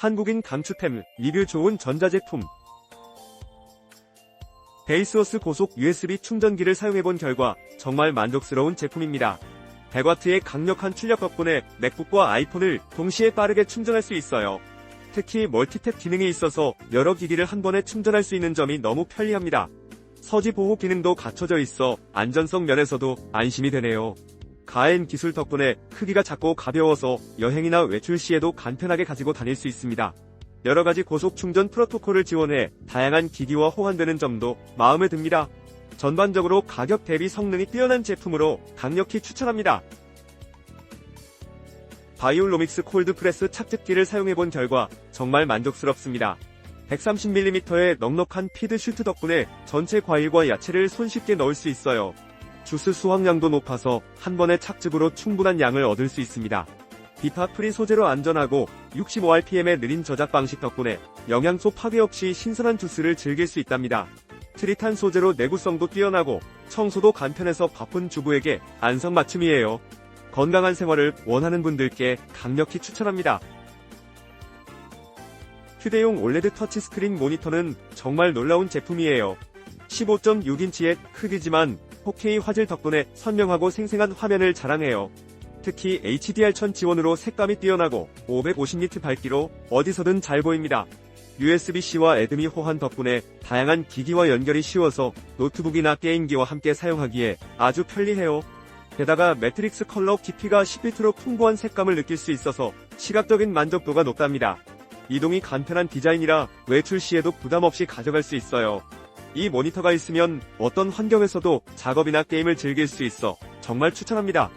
한국인 감추템, 리뷰 좋은 전자제품. 베이스워스 고속 USB 충전기를 사용해본 결과 정말 만족스러운 제품입니다. 100W의 강력한 출력 덕분에 맥북과 아이폰을 동시에 빠르게 충전할 수 있어요. 특히 멀티탭 기능이 있어서 여러 기기를 한 번에 충전할 수 있는 점이 너무 편리합니다. 서지 보호 기능도 갖춰져 있어 안전성 면에서도 안심이 되네요. 가엔 기술 덕분에 크기가 작고 가벼워서 여행이나 외출 시에도 간편하게 가지고 다닐 수 있습니다. 여러 가지 고속 충전 프로토콜을 지원해 다양한 기기와 호환되는 점도 마음에 듭니다. 전반적으로 가격 대비 성능이 뛰어난 제품으로 강력히 추천합니다. 바이올로믹스 콜드 프레스 착즙기를 사용해본 결과 정말 만족스럽습니다. 130mm의 넉넉한 피드 슈트 덕분에 전체 과일과 야채를 손쉽게 넣을 수 있어요. 주스 수확량도 높아서 한 번의 착즙으로 충분한 양을 얻을 수 있습니다. 비타 프리 소재로 안전하고 65rpm의 느린 저작 방식 덕분에 영양소 파괴 없이 신선한 주스를 즐길 수 있답니다. 트리탄 소재로 내구성도 뛰어나고 청소도 간편해서 바쁜 주부에게 안성맞춤이에요. 건강한 생활을 원하는 분들께 강력히 추천합니다. 휴대용 올레드 터치스크린 모니터는 정말 놀라운 제품이에요. 15.6인치의 크기지만 4K 화질 덕분에 선명하고 생생한 화면을 자랑해요. 특히 HDR1000 지원으로 색감이 뛰어나고 550니트 밝기로 어디서든 잘 보입니다. USB-C와 에드미 호환 덕분에 다양한 기기와 연결이 쉬워서 노트북이나 게임기와 함께 사용하기에 아주 편리해요. 게다가 매트릭스 컬러 깊이가 10비트로 풍부한 색감을 느낄 수 있어서 시각적인 만족도가 높답니다. 이동이 간편한 디자인이라 외출 시에도 부담 없이 가져갈 수 있어요. 이 모니터가 있으면 어떤 환경에서도 작업이나 게임을 즐길 수 있어 정말 추천합니다.